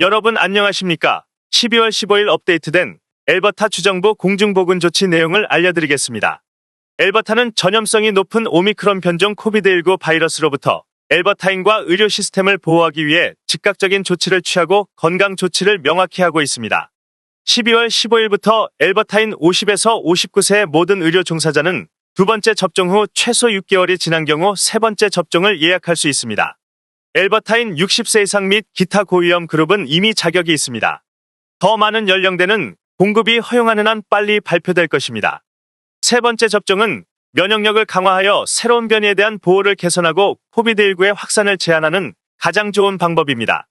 여러분 안녕하십니까? 12월 15일 업데이트된 엘버타 주정부 공중보건 조치 내용을 알려드리겠습니다. 엘버타는 전염성이 높은 오미크론 변종 코비드19 바이러스로부터 엘버타인과 의료 시스템을 보호하기 위해 즉각적인 조치를 취하고 건강 조치를 명확히 하고 있습니다. 12월 15일부터 엘버타인 50에서 59세의 모든 의료 종사자는 두 번째 접종 후 최소 6개월이 지난 경우 세 번째 접종을 예약할 수 있습니다. 엘버타인 60세 이상 및 기타 고위험 그룹은 이미 자격이 있습니다. 더 많은 연령대는 공급이 허용하는 한 빨리 발표될 것입니다. 세 번째 접종은 면역력을 강화하여 새로운 변이에 대한 보호를 개선하고 코비드19의 확산을 제한하는 가장 좋은 방법입니다.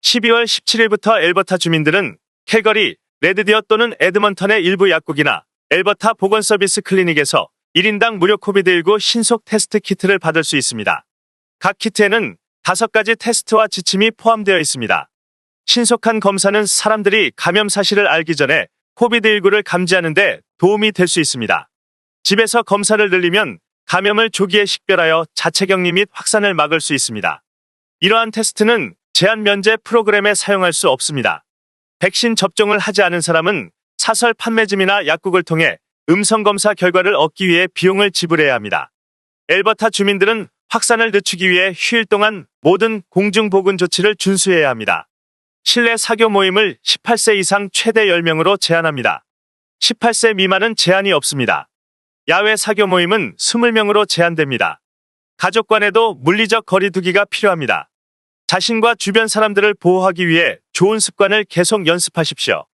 12월 17일부터 엘버타 주민들은 캘거리, 레드디어 또는 에드먼턴의 일부 약국이나 엘버타 보건서비스 클리닉에서 1인당 무료 코비드19 신속 테스트 키트를 받을 수 있습니다. 각 키트에는 5가지 테스트와 지침이 포함되어 있습니다. 신속한 검사는 사람들이 감염 사실을 알기 전에 코비드19를 감지하는데 도움이 될 수 있습니다. 집에서 검사를 늘리면 감염을 조기에 식별하여 자체 격리 및 확산을 막을 수 있습니다. 이러한 테스트는 제한 면제 프로그램에 사용할 수 없습니다. 백신 접종을 하지 않은 사람은 사설 판매점이나 약국을 통해 음성 검사 결과를 얻기 위해 비용을 지불해야 합니다. 엘버타 주민들은 확산을 늦추기 위해 휴일 동안 모든 공중보건 조치를 준수해야 합니다. 실내 사교 모임을 18세 이상 최대 10명으로 제한합니다. 18세 미만은 제한이 없습니다. 야외 사교 모임은 20명으로 제한됩니다. 가족 간에도 물리적 거리두기가 필요합니다. 자신과 주변 사람들을 보호하기 위해 좋은 습관을 계속 연습하십시오.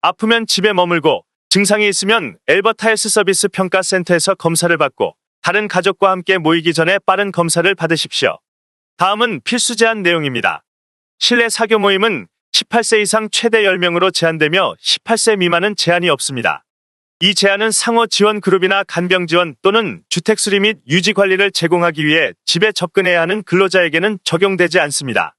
아프면 집에 머물고 증상이 있으면 엘버타 헬스 서비스 평가센터에서 검사를 받고 다른 가족과 함께 모이기 전에 빠른 검사를 받으십시오. 다음은 필수 제한 내용입니다. 실내 사교 모임은 18세 이상 최대 10명으로 제한되며 18세 미만은 제한이 없습니다. 이 제한은 상호 지원 그룹이나 간병 지원 또는 주택 수리 및 유지 관리를 제공하기 위해 집에 접근해야 하는 근로자에게는 적용되지 않습니다.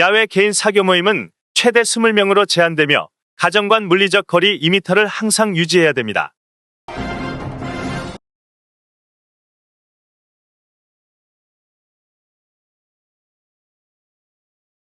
야외 개인 사교 모임은 최대 20명으로 제한되며 가정 간 물리적 거리 2m를 항상 유지해야 됩니다.